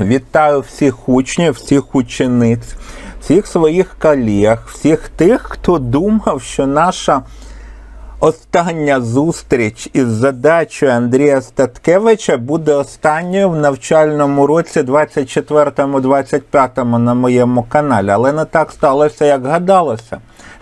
Вітаю всіх учнів, всіх учениць, всіх своїх колег, всіх тих, хто думав, що наша остання зустріч із задачею Андрія Статкевича буде останньою в навчальному році 24-25 на моєму каналі. Але не так сталося, як гадалося.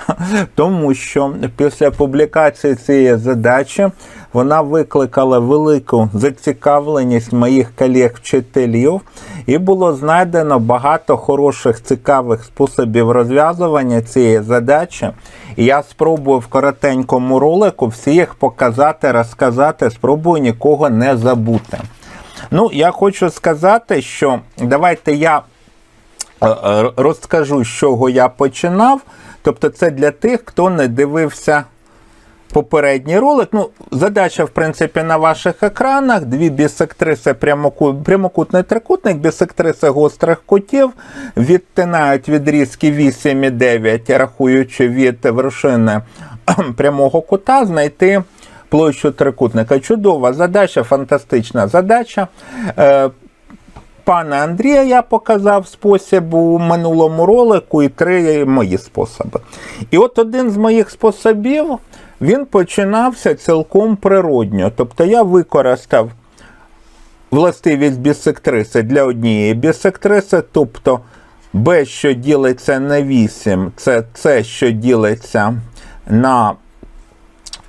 Тому що після публікації цієї задачі вона викликала велику зацікавленість моїх колег-вчителів, і було знайдено багато хороших цікавих способів розв'язування цієї задачі. І я спробую в коротенькому ролику всі їх показати, розказати, спробую нікого не забути. Ну, я хочу сказати, що давайте я е, е, розкажу, з чого я починав. Тобто, це для тих, хто не дивився попередній ролик. Ну, задача, в принципі, на ваших екранах. Дві бісектриси, прямоку- прямокутний трикутник, бісектриси гострих кутів відтинають відрізки 8 і 9, рахуючи від вершини прямого кута, знайти площу трикутника. Чудова задача, фантастична задача. Е, Пана Андрія я показав спосіб у минулому ролику і три мої способи. І от один з моїх способів він починався цілком природньо. Тобто я використав властивість бісектриси для однієї бісектриси, тобто B, що ділиться на 8, це С, що ділиться на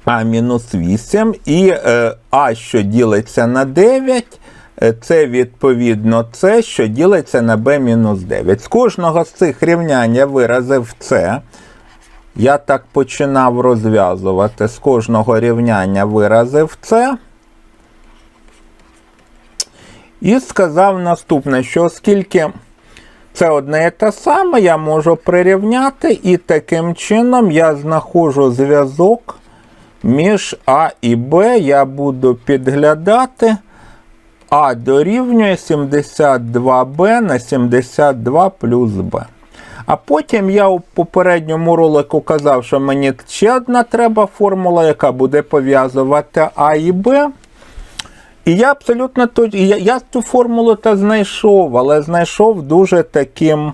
А-8, і е, А, що ділиться на 9. е, Це відповідно С, що ділиться на b-9. З кожного з цих рівнянь я виразив С. Я так починав розв'язувати. З кожного рівняння виразив С. І сказав наступне, що оскільки це одне і те саме, я можу прирівняти, і таким чином я знаходжу зв'язок між А і Б. Я буду підглядати. А дорівнює 72b на 72 плюс b. А потім я у попередньому ролику казав, що мені ще одна треба формула, яка буде пов'язувати А і Б. І я абсолютно точ... я, я цю формулу та знайшов, але знайшов дуже таким.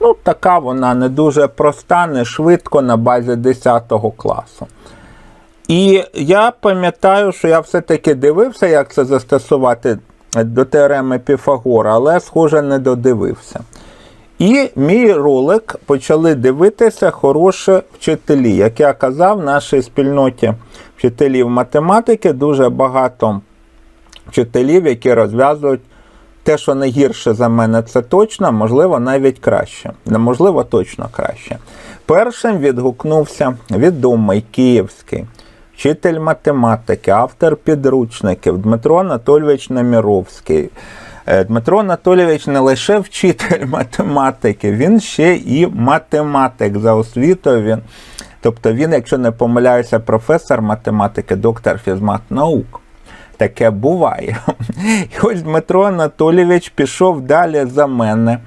Ну, така вона не дуже проста, не швидко на базі 10 класу. І я пам'ятаю, що я все-таки дивився, як це застосувати до теореми Піфагора, але, схоже, не додивився. І мій ролик почали дивитися хороші вчителі. Як я казав, в нашій спільноті вчителів математики дуже багато вчителів, які розв'язують те, що не гірше за мене, це точно, можливо, навіть краще. Неможливо, точно краще. Першим відгукнувся відомий київський вчитель математики, автор підручників Дмитро Анатолійович Наміровський. Е, Дмитро Анатолійович не лише вчитель математики, він ще і математик за освітою. Він, тобто він, якщо не помиляюся, професор математики, доктор фізмат наук. Таке буває. І ось Дмитро Анатолійович пішов далі за мене.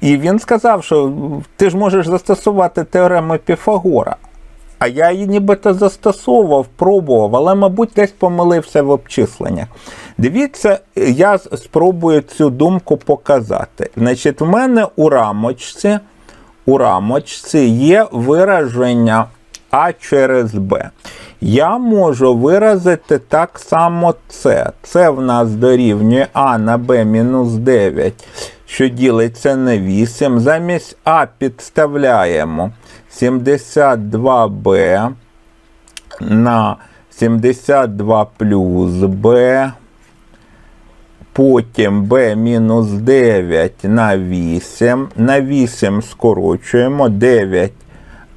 І він сказав, що ти ж можеш застосувати теорему Піфагора. А я її нібито застосовував, пробував, але, мабуть, десь помилився в обчисленнях. Дивіться, я спробую цю думку показати. Значить, в мене у рамочці, у рамочці є вираження А через Б. Я можу виразити так само С. Це в нас дорівнює А на Б мінус 9, що ділиться на 8. Замість А підставляємо 72b на 72 плюс b. Потім b мінус 9 на 8. На 8 скорочуємо 9.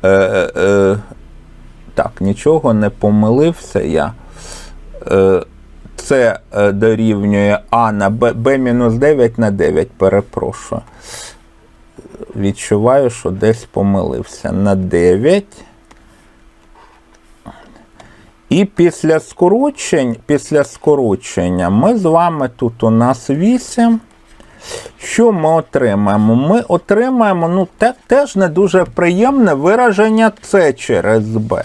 Е, е, так, нічого не помилився я. Е, це е, дорівнює А на Б, Б мінус 9 на 9, перепрошую. Відчуваю, що десь помилився на 9. І після скорочень, після скорочення ми з вами тут у нас 8. Що ми отримаємо? Ми отримаємо ну, те, теж не дуже приємне вираження С через Б.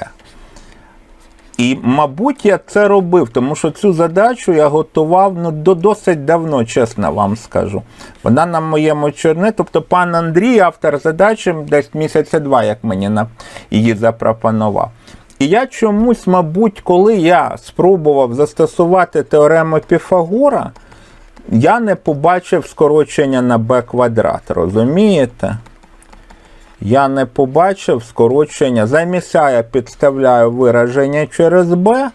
І, мабуть, я це робив, тому що цю задачу я готував ну, до досить давно, чесно вам скажу. Вона на моєму чорне. Тобто, пан Андрій, автор задачі, десь місяця два, як мені її запропонував. І я чомусь, мабуть, коли я спробував застосувати теорему Піфагора, я не побачив скорочення на b квадрат, розумієте? Я не побачив скорочення. Замість А я підставляю вираження через b.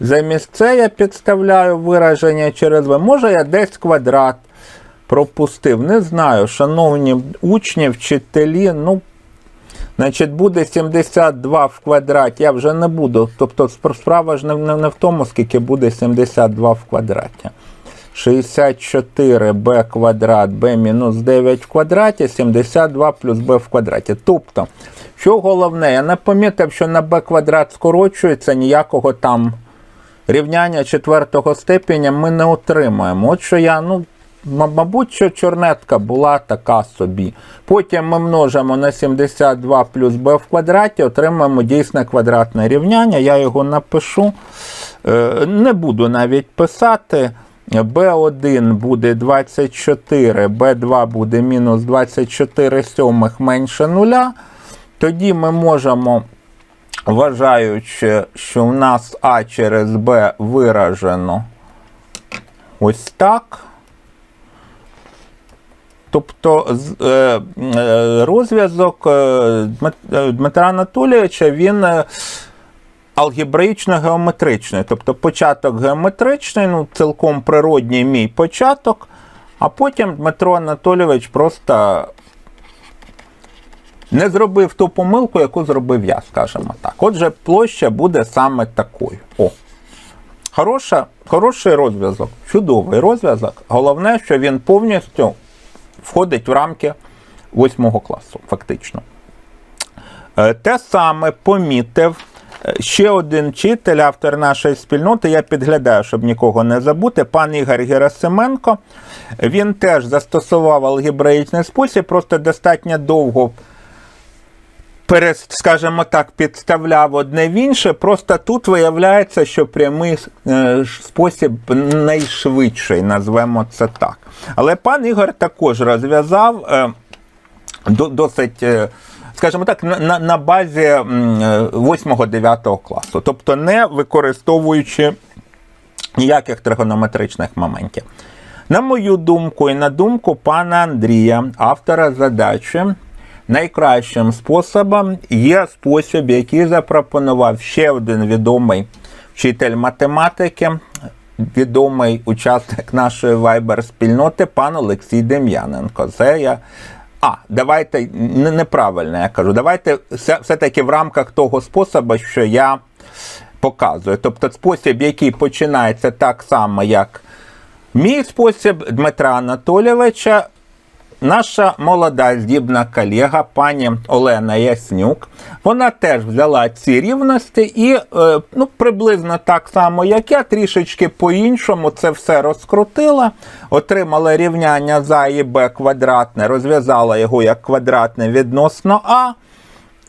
Замість це я підставляю вираження через b. Може, я десь квадрат пропустив. Не знаю, шановні учні, вчителі, ну, значить, буде 72 в квадраті. Я вже не буду. Тобто справа ж не в тому, скільки буде 72 в квадраті. 64b квадрат b мінус 9 в квадраті, 72 плюс b в квадраті. Тобто, що головне, я не помітив, що на b квадрат скорочується, ніякого там рівняння четвертого степеня ми не отримаємо. От що я, ну, мабуть, що чорнетка була така собі. Потім ми множимо на 72 плюс b в квадраті, отримаємо дійсне квадратне рівняння. Я його напишу. Е, Не буду навіть писати. B1 буде 24, B2 буде мінус 24 сьомих менше нуля. Тоді ми можемо, вважаючи, що в нас А через Б виражено ось так. Тобто е, е, розв'язок е, Дмитра Анатолійовича він алгебраїчно-геометричний. Тобто початок геометричний, ну, цілком природній мій початок, а потім Дмитро Анатолійович просто не зробив ту помилку, яку зробив я, скажімо так. Отже, площа буде саме такою. О. Хороша, хороший розв'язок, чудовий розв'язок. Головне, що він повністю входить в рамки 8 класу, фактично. Е, Те саме помітив ще один вчитель, автор нашої спільноти. Я підглядаю, щоб нікого не забути. Пан Ігор Герасименко. Він теж застосував алгебраїчний спосіб, просто достатньо довго. пере- Скажімо так, підставляв одне в інше. Просто тут виявляється, що прямий е, спосіб найшвидший, назвемо це так. Але пан Ігор також розв'язав е, досить, е, скажімо так, на, на, базі 8-9 класу, тобто не використовуючи ніяких тригонометричних моментів. На мою думку і на думку пана Андрія, автора задачі, найкращим способом є спосіб, який запропонував ще один відомий вчитель математики, відомий учасник нашої Viber-спільноти, пан Олексій Дем'яненко. Це я. А, давайте не- неправильно я кажу. Давайте все- все-таки в рамках того способу, що я показую. Тобто спосіб, який починається так само, як мій спосіб Дмитра Анатолійовича, наша молода здібна колега, пані Олена Яснюк, вона теж взяла ці рівності і е, ну, приблизно так само, як я, трішечки по-іншому це все розкрутила, отримала рівняння за і Б квадратне, розв'язала його як квадратне відносно А.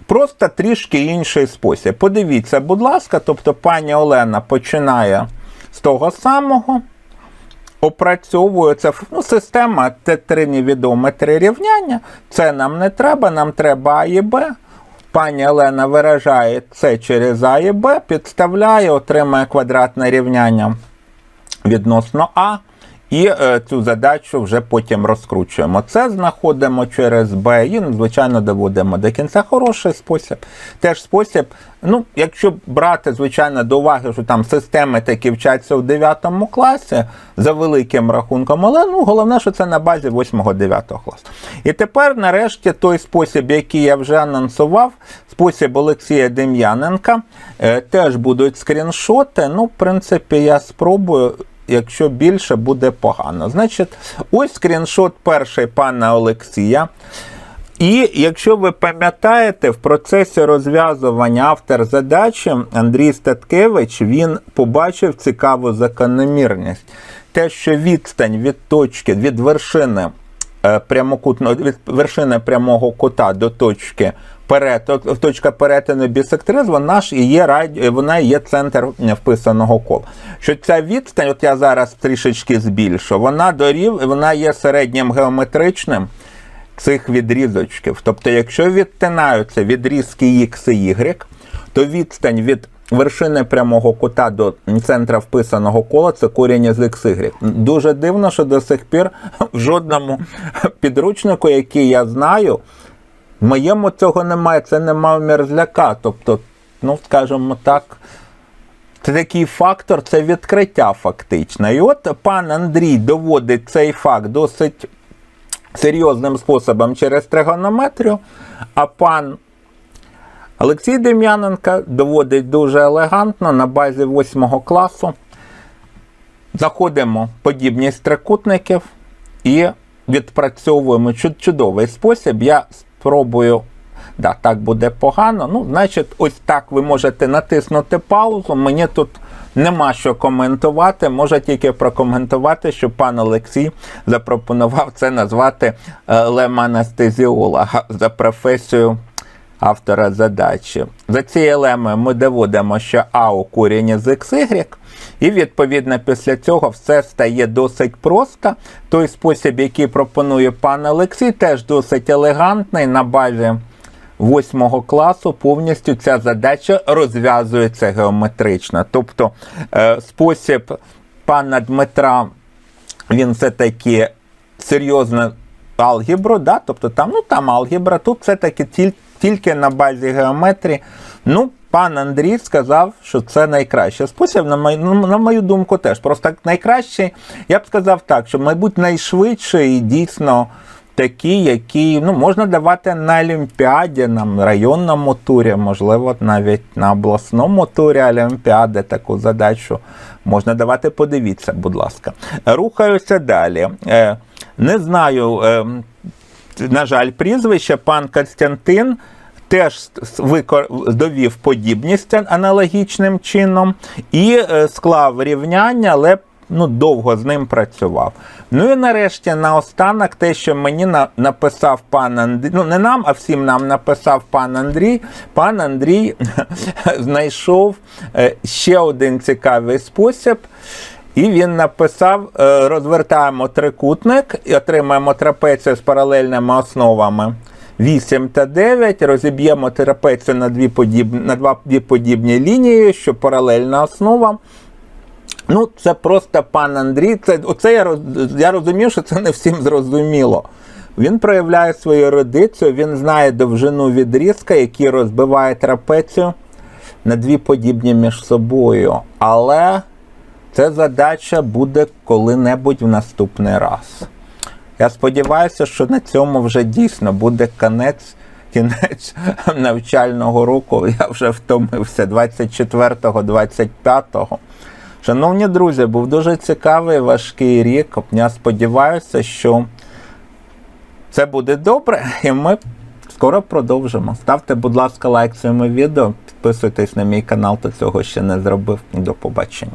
Просто трішки інший спосіб. Подивіться, будь ласка, тобто пані Олена починає з того самого, опрацьовує це ну, система Т3 невідоме три рівняння. Це нам не треба, нам треба А і Б. Пані Олена виражає це через А і Б, підставляє, отримає квадратне рівняння відносно А. І е, цю задачу вже потім розкручуємо. Це знаходимо через Б і, ну, звичайно, доводимо до кінця. Хороший спосіб. Теж спосіб, ну, якщо брати, звичайно, до уваги, що там системи такі вчаться в 9 класі за великим рахунком, але ну, головне, що це на базі 8-9 класу. І тепер, нарешті, той спосіб, який я вже анонсував, спосіб Олексія Дем'яненка, е, теж будуть скріншоти. Ну, в принципі, я спробую якщо більше буде погано. Значить, ось скріншот перший пана Олексія. І якщо ви пам'ятаєте, в процесі розв'язування автор задачі Андрій Статкевич він побачив цікаву закономірність. Те, що відстань від точки, від вершини е, прямокутного від вершини прямого кута до точки перетину, точка перетину бісектриз, вона ж і є вона є центр вписаного кола. Що ця відстань, от я зараз трішечки збільшу, вона дорів, вона є середнім геометричним цих відрізочків. Тобто, якщо відтинаються відрізки X і Y, то відстань від вершини прямого кута до центра вписаного кола це корінь із XY. Дуже дивно, що до сих пір в жодному підручнику, який я знаю, в моєму цього немає. Це нема мерзляка. Тобто, ну, скажімо так. Це такий фактор, це відкриття фактично. І от пан Андрій доводить цей факт досить серйозним способом через тригонометрію, а пан Олексій Дем'яненко доводить дуже елегантно на базі 8 класу. Заходимо подібність трикутників і відпрацьовуємо чудовий спосіб. Я спробую. Да, так буде погано. Ну, значить, ось так ви можете натиснути паузу. Мені тут нема що коментувати. Можу тільки прокоментувати, що пан Олексій запропонував це назвати леманестезіолога лем-анестезіолога за професією автора задачі. За цією ми доводимо, що А у корінні з XY, і відповідно після цього все стає досить просто. Той спосіб, який пропонує пан Олексій, теж досить елегантний на базі. Восьмого класу повністю ця задача розв'язується геометрично. Тобто е, спосіб пана Дмитра, він все-таки серйозно алгебру, да? тобто там, ну, там алгебра, тут все-таки тіль- тільки на базі геометрії. Ну, пан Андрій сказав, що це найкращий спосіб, на мою, ну, на мою думку, теж. Просто найкращий, я б сказав так, що, мабуть, найшвидший і дійсно такий, який ну, можна давати на Олімпіаді, на районному турі, можливо, навіть на обласному турі Олімпіади таку задачу можна давати. Подивіться, будь ласка. Рухаюся далі. Е, Не знаю, е, на жаль, прізвище пан Константин. Теж довів подібність аналогічним чином і е, склав рівняння, але ну, довго з ним працював. Ну і нарешті наостанок те, що мені на- написав пан Андрій, ну не нам, а всім нам написав пан Андрій. Пан Андрій знайшов е, ще один цікавий спосіб. І він написав: е, розвертаємо трикутник і отримаємо трапецію з паралельними основами 8 та 9, розіб'ємо трапецію на дві подібні, на два, дві подібні лінії, що паралельна основа. Ну, це просто пан Андрій. Це, оце я, роз- я розумів, що це не всім зрозуміло. Він проявляє свою ерудицію, він знає довжину відрізка, який розбиває трапецію на дві подібні між собою. Але ця задача буде коли-небудь в наступний раз. Я сподіваюся, що на цьому вже дійсно буде кінець, кінець навчального року. Я вже втомився 24-го, 25-го. Шановні друзі, був дуже цікавий важкий рік. Я сподіваюся, що це буде добре, і ми скоро продовжимо. Ставте, будь ласка, лайк цьому відео, підписуйтесь на мій канал, хто цього ще не зробив. До побачення.